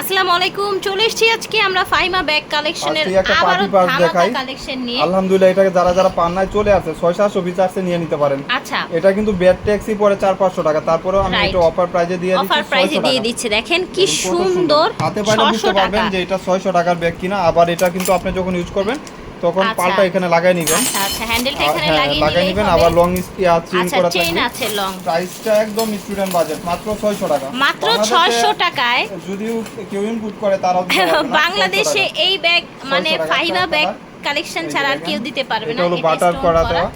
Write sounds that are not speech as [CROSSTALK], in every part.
আসসালামু আলাইকুম চলে এসেছি আজকে আমরা ফাইমা ব্যাগ কালেকশনের ধামাকা দেখাই। কালেকশন নিয়ে। আলহামদুলিল্লাহ এটাকে যারা যারা পান্নায় চলে আসে ছয় সাতশো পিস আসছে নিয়ে নিতে পারেন। আচ্ছা। এটা কিন্তু ব্যাট ট্যাক্সি পরে চার পাঁচশো টাকা। তারপরেও আমি একটু এটা অফার প্রাইজে দিয়ে দিচ্ছি অফার প্রাইজে দিয়ে দিচ্ছি। দেখেন কি সুন্দর। হাতে পাইলে বুঝতে পারবেন যে এটা ছয়শো টাকার ব্যাগ কিনা আবার এটা কিন্তু আপনি যখন ইউজ করবেন তখন পালটা পাল্টা এখানে লাগাই নিবেন। আচ্ছা আচ্ছা হ্যান্ডেলটা এখানে হ্যাঁ, লাগিয়ে লাগাই নিবেন আবার লং চেইন আচ্ছা করা চেইন থাকবে আছে লং প্রাইসটা একদম স্টুডেন্ট বাজেট মাত্র ছয়শো টাকা। মাত্র বাংলাদেশে 600 টাকায় যদিও কেউ ইনপুট করে তারাও 600 বাংলাদেশে এই ব্যাগ মানে 600 ফাইবা ব্যাগ কালেকশন ছাড়া আর কেউ দিতে পারবে না [LAUGHS] এটা হলো বাটার করা। দেওয়া।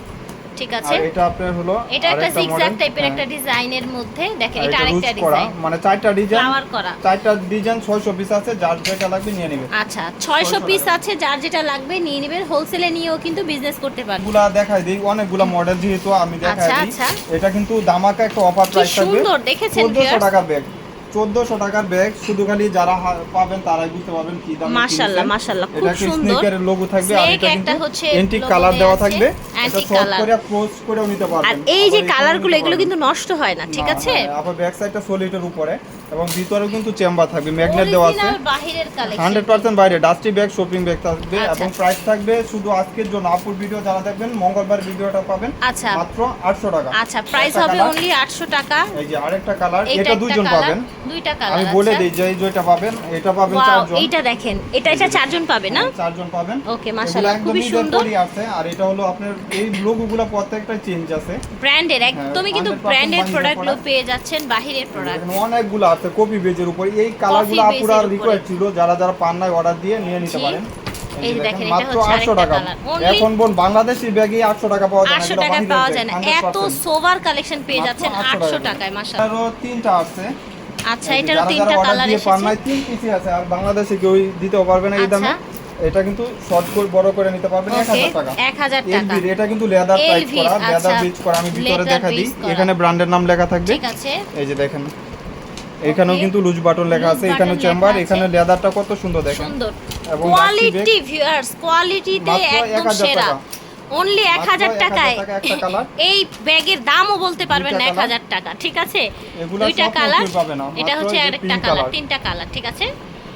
ঠিক আছে? আর এটা আপনার হলো এটা একটা জিগজ্যাগ টাইপের হ্যাঁ। একটা ডিজাইনের মধ্যে দেখেন এটা আরেকটা ডিজাইন মানে চারটা ডিজাইন ফ্লাওয়ার করা। চারটা ডিজাইন ছয়শো পিস আছে যার যেটা লাগবে নিয়ে নেবে। আচ্ছা ছয়শো 600 পিস আছে যার যেটা লাগবে নিয়ে নেবেন হোলসেলে নিয়েও কিন্তু বিজনেস করতে পারবেন এগুলা দেখাই দিই অনেকগুলা মডেল যেহেতু আমি দেখাই আচ্ছা, দিই আচ্ছা। এটা কিন্তু দামাকা একটা অফার প্রাইস থাকবে সুন্দর দেখেছেন চোদ্দশো টাকা ব্যাগ চোদ্দশো টাকার ব্যাগ শুধু খালি যারা পাবেন তারাই বুঝতে পারবেন কি দাম মাশাআল্লাহ, মাশাআল্লাহ, খুব সুন্দর। স্নেকের লোগো থাকবে আর এটা একটা হচ্ছে এন্টিক কালার দেওয়া থাকবে। এটা antique করে ক্লোজ করেও নিতে পারবেন। আর এই যে কালারগুলো কালারগুলো এগুলো কিন্তু নষ্ট হয় না ঠিক আছে? হ্যাঁ, আবার ব্যাক সাইডটা সলিডের উপরে। এবং ভিতরেও কিন্তু চেম্বার থাকবে ম্যাগনেট দেওয়া আছে। হান্ড্রেড পার্সেন্ট বাইরে ডাস্টি ব্যাগ শপিং ব্যাগ থাকবে আচ্ছা। এবং প্রাইস থাকবে শুধু আজকের জন্য। আপুর ভিডিও যারা দেখবেন মঙ্গলবার ভিডিওটা পাবেন। আচ্ছা। মাত্র আটশো টাকা। আচ্ছা প্রাইস হবে অনলি 800 টাকা। এই যে আরেকটা কালার এটা দুইজন পাবেন। দুইটা কালার আমি বলে দিই যে এই যেটা পাবেন এটা পাবেন চারজন। এইটা দেখেন এটা এটা চারজন পাবে না? চারজন পাবেন। ওকে, মাশাআল্লাহ, খুবই সুন্দর। আছে আর এটা হলো আপনার এই লোগোগুলো প্রত্যেকটা চেঞ্জ আছে। ব্র্যান্ডের একদমই কিন্তু 100% ব্র্যান্ডের প্রোডাক্টগুলো পেয়ে যাচ্ছেন বাহিরের প্রোডাক্ট অনেকগুলো আছে। কপি বেজের উপর এই কালারগুলো আপুরা রিকোয়েস্ট ছিল যারা যারা পান নাই অর্ডার দিয়ে নিয়ে নিতে পারেন। এই দেখেন, এটা হচ্ছে আরেকটা এখন বোন বাংলাদেশি ব্যাগে 800 টাকা পাওয়া যায় না আটশো এগুলো পাওয়া যায়। না। এত সোভার কালেকশন পেয়ে যাচ্ছেন 800 টাকা। টাকায় মাসা আরও তিনটা আছে। আচ্ছা এটারও তিনটা কালার দিয়ে পান নাই, তিন পিসই আছে আর বাংলাদেশে কেউ দিতেও পারবে না এই দামে। আচ্ছা। এটা কিন্তু শর্ট করে বড় করে নিতে পারবেন টাকা। এটা কিন্তু লেদার টাইপ করা লেদার আচ্ছা, বিচ করা আমি ভিতরে দেখা দিই। এখানে ব্র্যান্ডের নাম লেখা থাকবে। ঠিক আছে। এই যে দেখেন। এখানেও কিন্তু লুজ বাটন লেখা আছে এখানে চেম্বার এখানে লেদারটা কত সুন্দর দেখেন। সুন্দর। এবং কোয়ালিটি ভিউয়ার্স কোয়ালিটিতে একদম সেরা। অনলি এক হাজার 1000 টাকায় টাকা [LAUGHS] এই ব্যাগের দামও বলতে পারবেন না এক হাজার টাকা ঠিক আছে? দুইটা কালার এটা হচ্ছে আরেকটা কালার তিনটা কালার ঠিক আছে?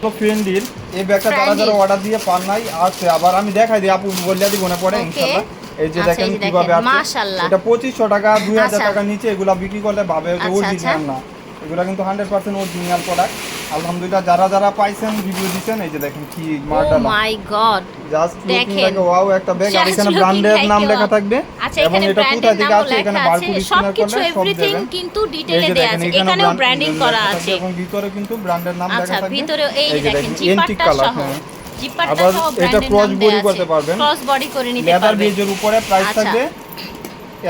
তো ফ্রেন্ডির এই ব্যাগটা যারা যারা অর্ডার দিয়ে পান নাই আছে আবার আমি দেখাই দিই আপু বললে দিব না পরে ইনশাআল্লাহ। এই যে আচ্ছা, দেখেন কীভাবে আছে মাশাআল্লাহ। এটা 2500 টাকা 2000 আচ্ছা। টাকার নিচে এগুলা বিক্রি করলে ভাবে যে অরিজিনাল আচ্ছা। না। এগুলা কিন্তু 100% অরিজিনাল প্রোডাক্ট আলহামদুলিল্লাহ যারা যারা পাইছেন রিভিউ দিবেন এই যে দেখেন কি মার্ডার। মাই গড জাস্ট দেখেন। ওয়াও একটা ব্যাগ আর এখানে ব্র্যান্ডের নাম লেখা থাকবে। আচ্ছা এবং এখানে এটা কোথা ব্র্যান্ডের থেকে নামও আসছে এখানে আছে। বারকোড স্ক্যানার করলে সব এভরিথিং কিন্তু ডিটেইলে দেয়া আছে। এখানেও ব্র্যান্ডিং করা আছে। এবং ভিতরে কিন্তু ব্র্যান্ডের নাম আচ্ছা লেখা থাকবে। ভিতরেও এই দেখেন জিপারটা কালার সহ। হ্যাঁ। জিপারটা আবার সহ এটা ব্র্যান্ডের body দেয়া করতে পারবেন। ক্রস বডি করে নিতে পারবেন লেদার বেজের উপরে প্রাইস আচ্ছা। থাকবে।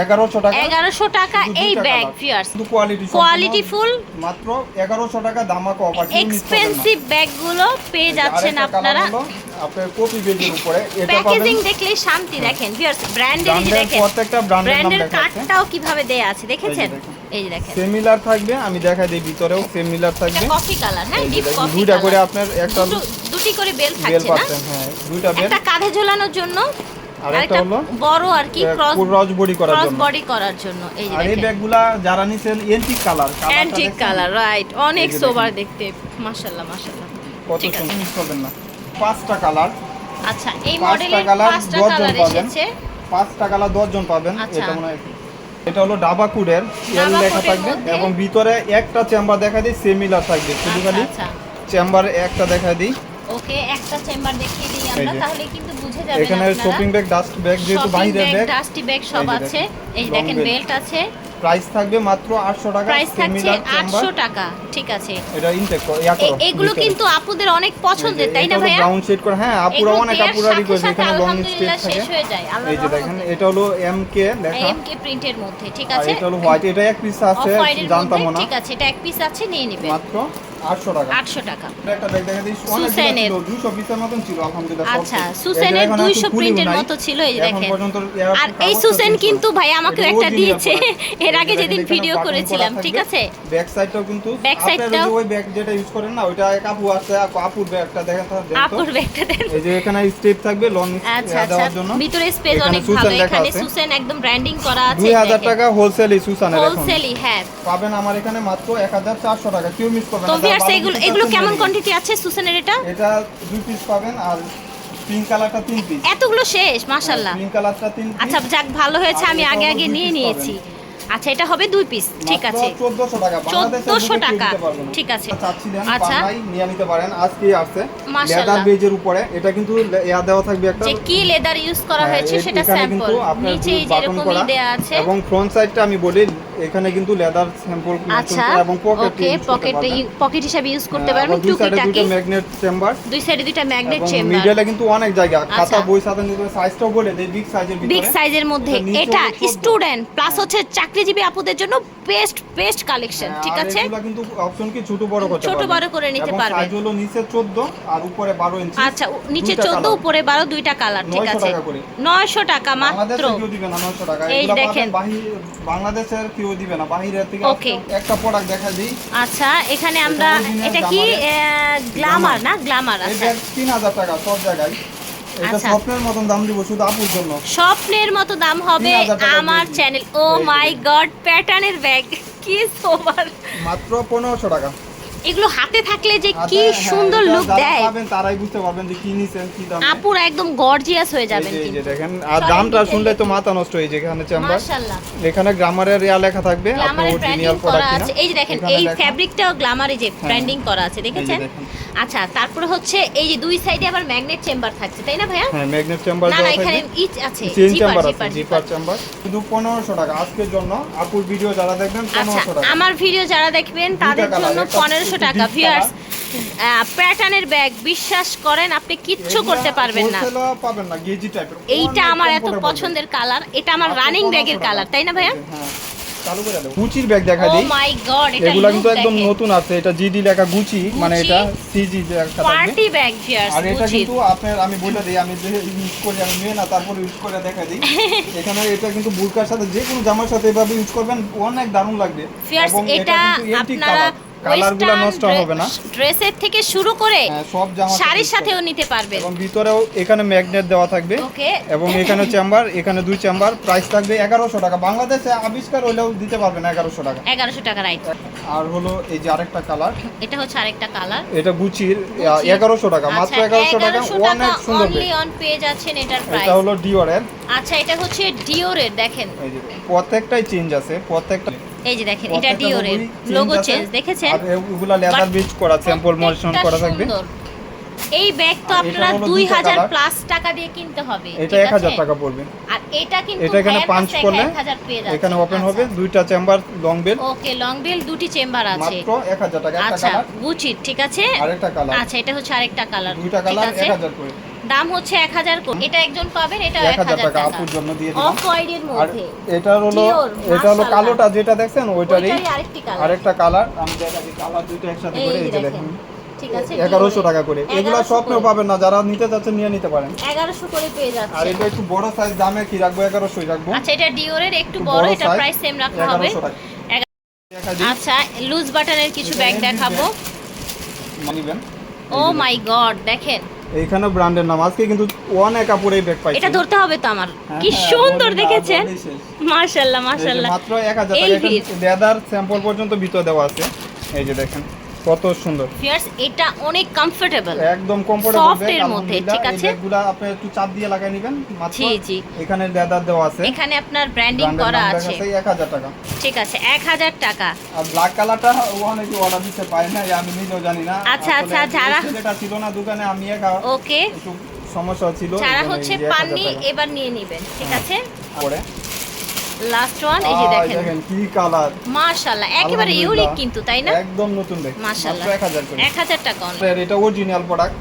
এগারোশো টাকা। এগারোশো টাকা এই ব্যাগ শুধু কোয়ালিটি কোয়ালিটি ফুল মাত্র এগারোশো টাকা দামাকে অফার এক্সপেন্সিভ ব্যাগগুলো পেয়ে যাচ্ছেন আপনারা। আপনার কপি বেজের উপরে। এটা প্যাকেজিং দেখলে শান্তি দেখেন ভিউয়ার্স ব্র্যান্ডের যে দেখেন। প্রত্যেকটা ব্র্যান্ডের কার্ডটাও কীভাবে দেয়া আছে দেখেছেন। এই যে দেখেন। সেমিলার থাকবে আমি দেখাই দিই ভিতরেও সেমিলার থাকবে। কফি কালার হ্যাঁ ডিপ কফি দুইটা করে আপনার একটা দুটি করে বেল বেল থাকছে না? হ্যাঁ দুইটা বেল একটা কাঁধে ঝোলানোর জন্য আর আর একটা একটা হলো বড় আর কি ক্রস ক্রস বডি করার ক্রস বডি করার জন্য। এই যে এই ব্যাগগুলা যারা নিছেন antique colour antique colour right অনেক সোবার দেখতে। মাশাআল্লাহ মাশাআল্লাহ। কত সুন্দর মিস করবেন না। পাঁচটা কালার আচ্ছা এই পাঁচটা মডেলের পাঁচটা দশজন কালার পাবেন। এসেছে। পাঁচটা কালার দশজন পাবেন। আচ্ছা। এটা মনে হয় এটা হলো ডাবা কুডের। এল লেখা থাকবে। এবং ভিতরে একটা চেম্বার দেখা দিই সেমিলার থাকবে। শুধু আচ্ছা খালি আচ্ছা। চেম্বারে একটা দেখা দিই। ওকে একটা চেম্বার দেখিয়ে দিই আমরা তাহলে কিন্তু বুঝে যাবেন এখানে শপিং ব্যাগ ডাস্ট ব্যাগ যেহেতু বাইরের ব্যাগ ডাস্টি ব্যাগ সব আছে। এই দেখেন বেল্ট আছে। প্রাইস থাকবে মাত্র 800 টাকা প্রাইস থাকছে সেমিলার চেম্বার আটশো টাকা ঠিক আছে। এটা ইনটেক ইয়া করো এগুলো কিন্তু আপুদের অনেক পছন্দের তাই না ভাইয়া? ব্রাউন শেড করে হ্যাঁ আপুরা অনেক আপুরা রিকোয়েস্ট এখানে লং স্টেপ থাকে। শেষ হয়ে যায় এই যে দেখেন এটা হলো এমকে লেখা। এমকে প্রিন্টের মধ্যে ঠিক আছে? এটা হলো হোয়াইট এটা এক পিস আছে জানতাম না। ঠিক আছে এটা এক পিস আছে নিয়ে নেবেন। মাত্র 800 টাকা। আটশো টাকা। একটা ব্যাগ দেখা দিই সুসেনের। 200 পিসের মতন ছিল আলহামদুলিল্লাহ আচ্ছা, সুসেনের এটা এখন আর 200 প্রিন্টের মতো ছিল, এই দেখেন। আর এই সুসেন কিন্তু ভাই আমাকে একটা দিয়েছে এর আগে যেদিন এখানে ভিডিও করেছিলাম ঠিক আছে? ব্যাক সাইডটাও কিন্তু Back আপনার ওই যে side-টাও- ওই ব্যাগ যেটা ইউজ করেন না ওইটা এক আপু আছে আপুর ব্যাগটা দেখেন তো আপুর ব্যাগটা দেন এই যে এখানে স্টেপ থাকবে লং দেওয়ার জন্য। ভিতরে স্পেস অনেক ভালো। এখানে সুসেন একদম ব্র্যান্ডিং করা আছে 2000 টাকা হোলসেলই সুসানের এখন। হোলসেলই হ্যাঁ। পাবেন আমার এখানে মাত্র 1400 টাকা। কেউ মিস করবেন না। ভিউয়ার্স এগুলো এগুলো কেমন কোয়ান্টিটি আছে সুসানের এটা? এটা দুই পিস পাবেন আর পিঙ্ক কালারটা তিন পিস এতগুলো শেষ মাশাল্লাহ পিঙ্ক কালারটা তিন পিস আচ্ছা যাক ভালো হয়েছে আমি আগে আগে নিয়ে নিয়েছি। আচ্ছা এটা হবে দুই পিস ঠিক আছে। 1400 টাকা 1400 টাকা। ঠিক আছে। আচ্ছা। নিয়ে নিতে পারেন আজকে আসছে। লেদার বেজের উপরে এটা কিন্তু ইয়া দেওয়া থাকবে একটা যে কি লেদার ইউজ করা হ্যাঁ, হয়েছে সেটা স্যাম্পল নিচে যেরকমই দেয়া আছে। এবং ফ্রন্ট সাইডটা আমি বলি এখানে কিন্তু লেদার স্যাম্পল আচ্ছা এবং পকেট ওকে পকেট পকেট হিসাবে ইউজ করতে পারবেন দুই সাইডে টুকিটাকি দুটো ম্যাগনেট চেম্বার দুই সাইডে দুইটা ম্যাগনেট চেম্বার মিডলে কিন্তু অনেক জায়গা খাতা আচ্ছা। বই সাথে নিতে সাইজটাও বলে দেই বিগ সাইজের ভিতরে। বিগ সাইজের মধ্যে। এটা নিচে এটা হলো 14 স্টুডেন্ট প্লাস হচ্ছে চাকরিজীবী আপুদের জন্য বেস্ট বেস্ট কালেকশন হ্যাঁ, ঠিক আছে? এগুলা কিন্তু অপশন কি ছোট বড় করতে ছোট বড় করে নিতে এবং পারবেন। সাইজ হলো নিচে 14 আর উপরে 12 ইঞ্চি আচ্ছা নিচে দুইটা 14 উপরে 12 দুইটা কালার ঠিক আছে? টাকা 900 টাকা মাত্র। বাংলাদেশে কেউ দিবে 900 টাকা। এই দেখেন। বাংলাদেশের কেউ দিবে না। বাহিরের থেকে ওকে একটা প্রোডাক্ট দেখা দিই। আচ্ছা এখানে আমরা এটা কি গ্ল্যামার না? গ্লামার আছে আচ্ছা। 3000 টাকা সব জায়গায়। এটা আচ্ছা। স্বপ্নের মতন দাম দিব শুধু আপুর জন্য। স্বপ্নের মতো দাম হবে আমার চ্যানেল ও মাই। গড প্যাটার্নের ব্যাগ কি সোবার মাত্র 1500 টাকা। এগুলো হাতে থাকলে যে কি হ্যাঁ, সুন্দর লুক দেয়। তারাই বুঝতে পারবেন যে কি নিছেন কি দাম। আপুরা একদম গর্জিয়াস হয়ে যাবেন এই যে দেখেন আর দামটা শুনলে তো মাথা নষ্ট হয়ে যায় এখানে চেম্বার মাশাআল্লাহ। এখানে গ্রামারের ইয়া লেখা থাকবে আপনার অরিজিনাল প্রোডাক্ট আছে। এই যে দেখেন এই ফ্যাব্রিকটাও গ্লামারে যে ব্র্যান্ডিং করা আছে দেখেছেন। আচ্ছা তারপরে হচ্ছে এই যে দুই সাইডে আবার ম্যাগনেট চেম্বার থাকছে তাই না ভাইয়া? হ্যাঁ ম্যাগনেট চেম্বার না না এখানে ইচ আছে চেন চেম্বার আছে জিপার চেম্বার শুধু 1500 টাকা আজকের জন্য আপুর ভিডিও যারা দেখবেন আচ্ছা 1500 টাকা। আমার ভিডিও যারা দেখবেন তাদের জন্য একটা পনেরোশো একটু টাকা deep ভিউয়ার্স প্যাটার্নের ব্যাগ বিশ্বাস করেন আপনি কিচ্ছু করতে পারবেন না। পাবেন না গেজি টাইপের এইটা আমার এত পছন্দের কালার এটা আমার রানিং ব্যাগের কালার তাই না ভাইয়া? হ্যাঁ। গুচির ব্যাগ দেখা দিই। মাই এটা এগুলা কিন্তু একদম নতুন আছে এটা জিডি লেখা গুচি মানে এটা সিজি লেখা পার্টি ব্যাগ আর এটা কিন্তু আপনার আমি বলে দিই আমি যে ইউজ করি আমি নিয়ে না তারপরে ইউজ করে দেখা দিই। [LAUGHS] এখানে এটা কিন্তু বুরকার সাথে যে কোনো জামার সাথে এভাবে ইউজ করবেন অনেক দারুণ লাগবে। এবং এটা কিন্তু আপনারা। কালারগুলো নষ্ট হবে না। ড্রেসের থেকে শুরু করে হ্যাঁ, সব জামা শাড়ির সাথেও নিতে পারবেন। এবং ভিতরেও এখানে ম্যাগনেট দেওয়া থাকবে। ওকে। এবং এখানে চেম্বার এখানে দুই চেম্বার প্রাইস থাকবে এগারোশো টাকা। বাংলাদেশে আবিষ্কার হইলেও দিতে পারবেন এগারোশো টাকা। এগারোশো টাকা রাইট আর হলো এই যে আরেকটা কালার এটা হচ্ছে আরেকটা কালার এটা গুচির এগারোশো টাকা মাত্র এগারোশো টাকা। অনেক সুন্দর অনলি। অন পেয়ে যাচ্ছেন এটার প্রাইস এটা হলো ডিওরের আচ্ছা এটা হচ্ছে ডিওরের দেখেন। প্রত্যেকটাই চেঞ্জ আছে প্রত্যেকটা এই যে দেখেন এটা ডিওরের লোগো। চেঞ্জ দেখেছেন? এগুলা লেদার বিচ করা স্যাম্পল প্রত্যেকটা করা থাকবে। এই ব্যাগ তো আপনারা হলো দুই দুইটা হাজার colour। প্লাস টাকা দিয়ে কিনতে হবে এটা ঠিক এক হাজার আছে? টাকা পড়বে। আর এটা কিন্তু এটা এখানে পাঁচ করলে এখানে ওপেন আচ্ছা। হবে দুইটা chamber long belt okay long belt দুটি চেম্বার আছে। মাত্র এক হাজার টাকা। একটা আচ্ছা গুচির ঠিক আছে? আরেকটা কালার আচ্ছা এটা হচ্ছে আরেকটা কালার দুইটা কালার আছে? এক হাজার করে। দাম হচ্ছে এক হাজার করে এটা একজন পাবেন এটা এক এক হাজার হাজার টাকা টাকা। আপুর জন্য দিয়ে অফ দিলাম। হোয়াইটের আর মধ্যে। এটা হলো এটা হলো কালোটা যেটা দেখছেন ওইটারই আরেকটি কালার আমি দেখাচ্ছি কালার দুইটা একসাথে করে এই যে দেখেন। দেখুন। ঠিক আছে এগারোশো টাকা করে। এগুলা 1100 স্বপ্নেও পাবেন না যারা নিতে চাচ্ছেন নিয়ে নিতে পারেন। এগারোশো করে পেয়ে আর এটা একটু বড় সাইজ দামে কি রাখব? এগারোশোই রাখব। আচ্ছা এটা ডিওরের একটু একটু বড় এটা প্রাইস সেম রাখা হবে। 1100 টাকা। এগা- দেখা দিই। আচ্ছা লুজ বাটনের কিছু ব্যাগ দেখাবো। ও মাই গড দেখেন। এইখানে ব্র্যান্ডের নাম। আজকে কিন্তু অনেক কাপড়ে ব্যাগ পাইছি। এটা ধরতে হবে তো আমার। হ্যাঁ, কি হ্যাঁ, সুন্দর দেখেছেন? মাশাআল্লাহ মাশাআল্লাহ মাত্র এক হাজার এই টাকা লেদার স্যাম্পল পর্যন্ত ভিতর দেওয়া আছে। এই যে দেখেন। কত সুন্দর। ফিয়ার্স এটা অনেক কমফোর্টেবল একদম কমফোর্টেবল Soft এর মধ্যে, ঠিক আছে? এগুলা আপনি একটু চাপ দিয়ে লাগাই নেবেন মাত্র জি, জি। এখানে লেদার দেওয়া আছে। এখানে আপনার ব্র্যান্ডিং করা আছে। দেখাচ্ছে এক হাজার টাকা। ঠিক আছে এক হাজার টাকা। আর ব্ল্যাক কালারটা অনেকে অর্ডার দিতে পারে না আমি নিজেও জানি না। আচ্ছা, আচ্ছা, যারা- ছেলেটা ছিল না দোকানে আমি একা ওকে সমস্যা ছিল যারা হচ্ছে 1000 পাননি এবার নিয়ে নেবেন ঠিক হ্যাঁ। আছে? পরে। লাস্ট ওয়ান এই যে দেখেন। দেখেন কি কালার মাশাআল্লাহ একেবারে ইউনিক কিন্তু তাই না? একদম নতুন দেখেন মাশাআল্লাহ মাত্র 1000 টাকা এক হাজার টাকা অনেক এটা অরিজিনাল প্রোডাক্ট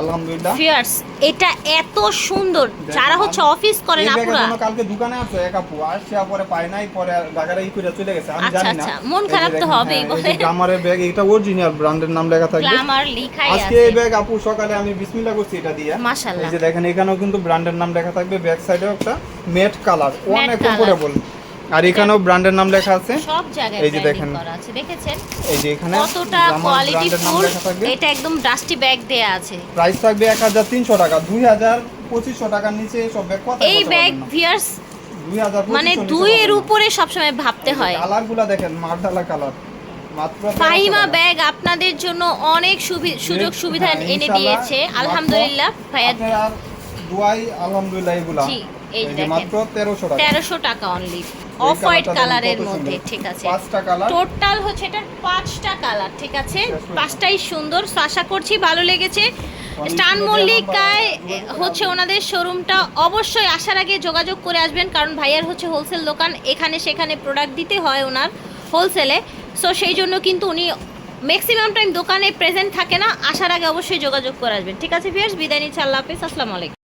আলহামদুলিল্লাহ। ফিয়ার্স এটা এত সুন্দর। যারা হচ্ছে অফিস করেন আপুরা কালকে দোকানে আছে এক আপু আসছে পরে পায় নাই পরে এই করে চলে গেছে আমি আচ্ছা, জানি না। আচ্ছা, মন খারাপ তো হবেই বলে। গ্রামারের ব্যাগ এটা অরিজিনাল ব্র্যান্ডের নাম লেখা থাকবে। গ্ল্যামার লিখাই আজকে এই ব্যাগ আপু সকালে আমি বিসমিল্লাহ করছি এটা দিয়ে। মাশাআল্লাহ। এই যে দেখেন এখানেও কিন্তু ব্র্যান্ডের নাম লেখা থাকবে ব্যাক সাইডেও একটা ম্যাট কালার অনেক। কমফোর্টেবল আর এখানেও ব্র্যান্ডের নাম লেখা আছে। সব জায়গায় এই যে দেখেন। করা আছে দেখেছেন? এই যে এখানে কতটা কোয়ালিটি ফুল এটা একদম ডাস্টি ব্যাগ দেয়া আছে। প্রাইস থাকবে এক হাজার তিনশো টাকা। দুই হাজার পঁচিশশো টাকার নিচে সব ব্যাগ কত এই ব্যাগ ভিয়ার্স মানে দুই দুইয়ের উপরে সবসময় ভাবতে হয়। কালারগুলা দেখেন মার্ডালা কালার মাত্র ফাহিমা ব্যাগ আপনাদের জন্য অনেক সুবি- সুযোগ হ্যাঁ, সুবিধা এনে দিয়েছে। আলহামদুলিল্লাহ ভাইয়া। আপনার দুয়াই আলহামদুলিল্লাহ এগুলা। জি, এই এই যে মাত্র 1300 টাকা। অনলি অফ হোয়াইট কালারের মধ্যে ঠিক আছে। পাঁচটা কালার। টোটাল হচ্ছে এটার পাঁচটা কালার ঠিক আছে? পাঁচটাই সুন্দর আশা করছি ভালো লেগেছে। অনেক স্টান মল্লিকায় হচ্ছে ওনাদের শোরুমটা অবশ্যই আসার আগে যোগাযোগ করে আসবেন কারণ ভাইয়ার হচ্ছে হোলসেল দোকান। এখানে সেখানে প্রোডাক্ট দিতে হয় ওনার হোলসেলে সো সেই জন্য কিন্তু উনি ম্যাক্সিমাম টাইম দোকানে প্রেজেন্ট থাকে না। আসার আগে অবশ্যই যোগাযোগ করে আসবেন। ঠিক আছে ভিয়ার্স বিদায় নিচ্ছি আল্লাহ হাফিজ। আসসালামু আলাইকুম।